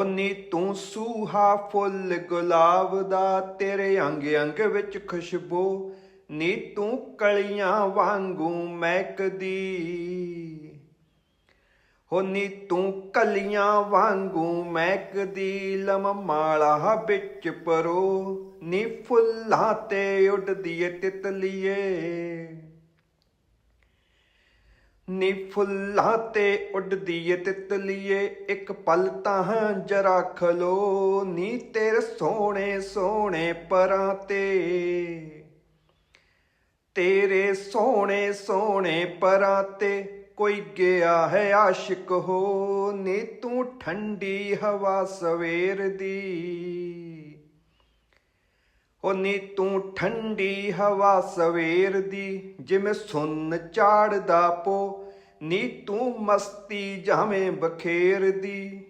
ਹੋ ਨੀ ਤੂੰ ਸੂਹਾ ਫੁੱਲ ਗੁਲਾਬ ਦਾ, ਤੇਰੇ ਅੰਗ ਅੰਗ ਵਿੱਚ ਖੁਸ਼ਬੂ। ਨੀ ਤੂੰ ਕਲੀਆਂ ਵਾਂਗੂ ਮਹਿਕਦੀ। ਹੋ ਨੀ ਤੂੰ ਕਲੀਆਂ ਵਾਂਗੂ ਮਹਿਕਦੀ, ਲਮ ਮਾਲਾ ਵਿੱਚ ਪਰੋ। ਨੀ ਫੁੱਲਾਂ ਤੇ ਉੱਡਦੀ ਏ ਤਿਤਲੀਏ। ਨੀ ਫੁੱਲਾਂ ਤੇ ਉੱਡਦੀ ਏ ਤਿਤਲੀਏ, ਇੱਕ ਪਲ ਤਾਂ ਜਰਾ ਖਲੋ, ਨੀ ਤੇਰੇ ਸੋਹਣੇ ਸੋਹਣੇ ਪਰਾਂ ਤੇ। ਤੇਰੇ ਸੋਹਣੇ ਸੋਹਣੇ ਪਰਾਂ ਤੇ ਕੋਈ ਗਿਆ ਹੈ ਆਸ਼ਿਕ ਹੋ, ਨੀ ਤੂੰ ਠੰਡੀ ਹਵਾ ਸਵੇਰ ਦੀ। ਉਹ ਨੀ ਤੂੰ ਠੰਡੀ ਹਵਾ ਸਵੇਰ ਦੀ, ਜਿਵੇਂ ਸੁੰਨ ਝਾੜਦਾ ਪੋ। ਨੀ ਤੂੰ ਮਸਤੀ ਜਾਵੇਂ ਬਖੇਰ ਦੀ।